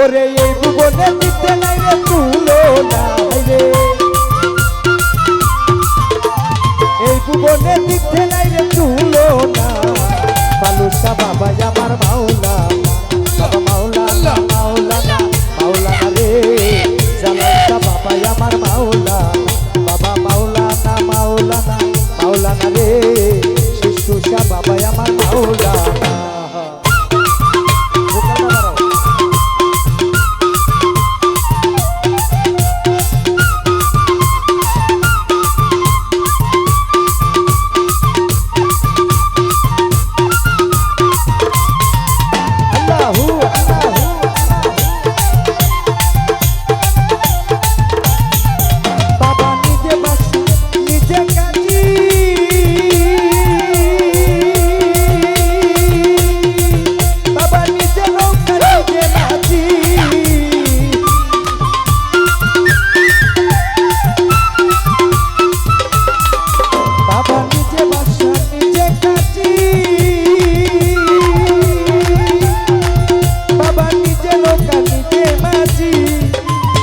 ওরে এই ভুবনে মিথ্যে নাই রে, তুলো নাই রে। এই ভুবনে মিথ্যে নাই রে, তুলো না। বালুসা বাবা আমার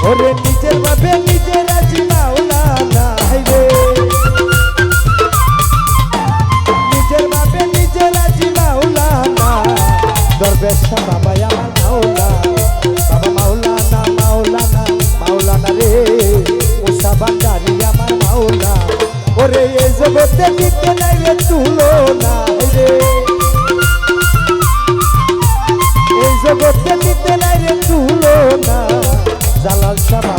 ওরে নিজের বাবে নিজের আছি মাওলা নাই রে। নিজের বাবে নিজের আছি মাওলা না দরবেশা বাবা আমার মাওলা, বাবা মাওলা না মাওলা না মাওলা না রে। ও সাবান্ডারি আমার মাওলা, ওরে এ জগতে দিতে নাই রে তুলো না রে। এই জগতে দিতে নাই রে তুলো না জালাল সাবা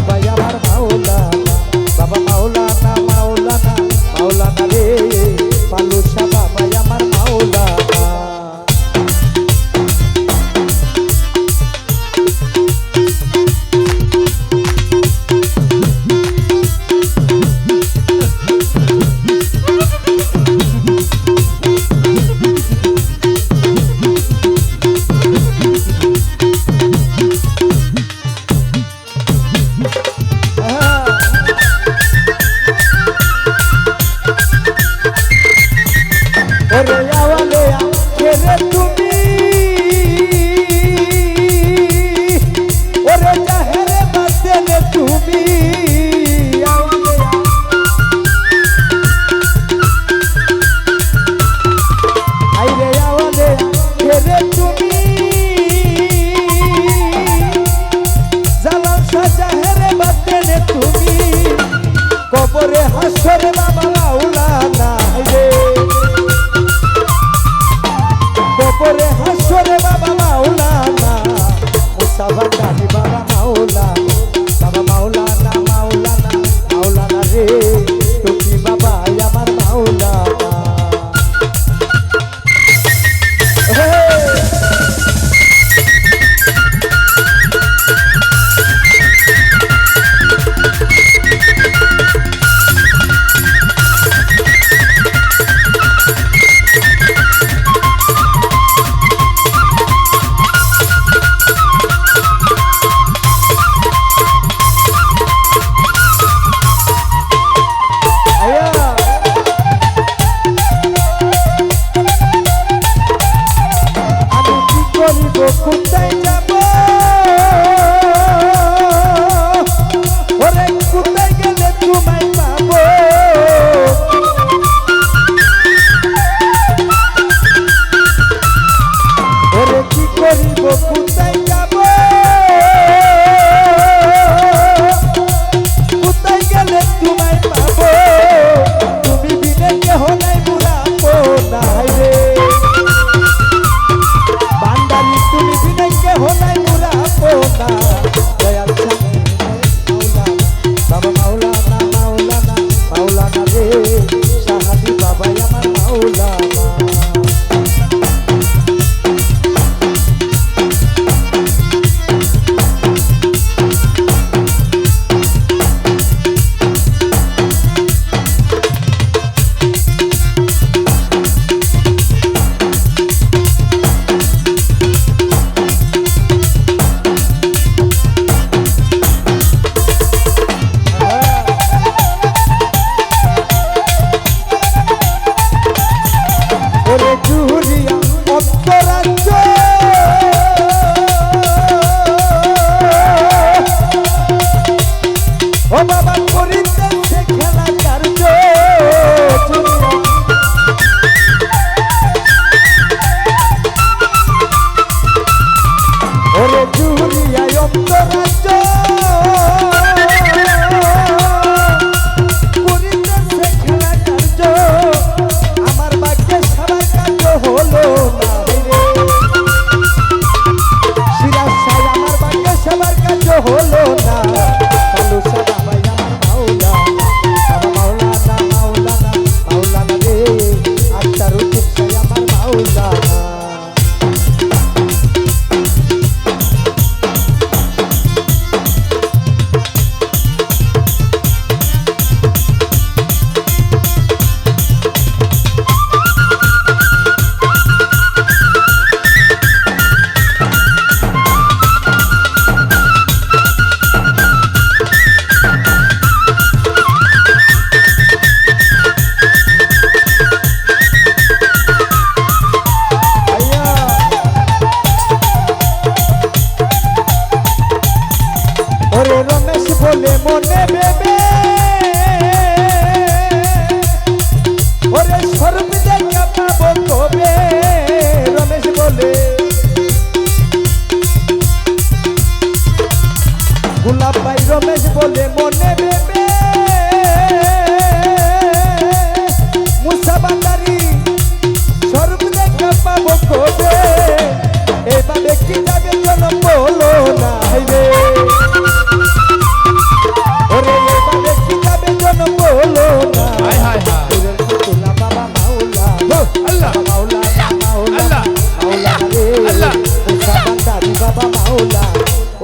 বকুন্দায়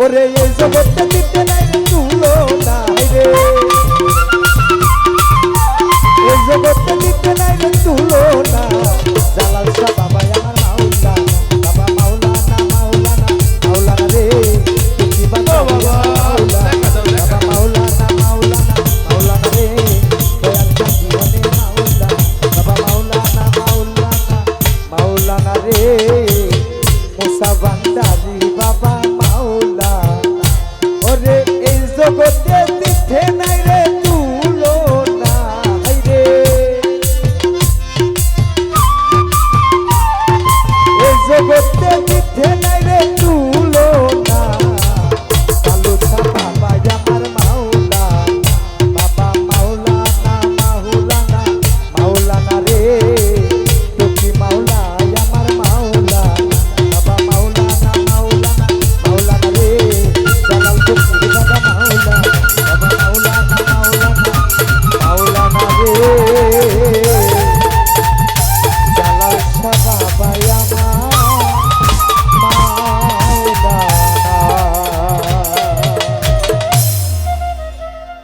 ওরে এই জগৎটা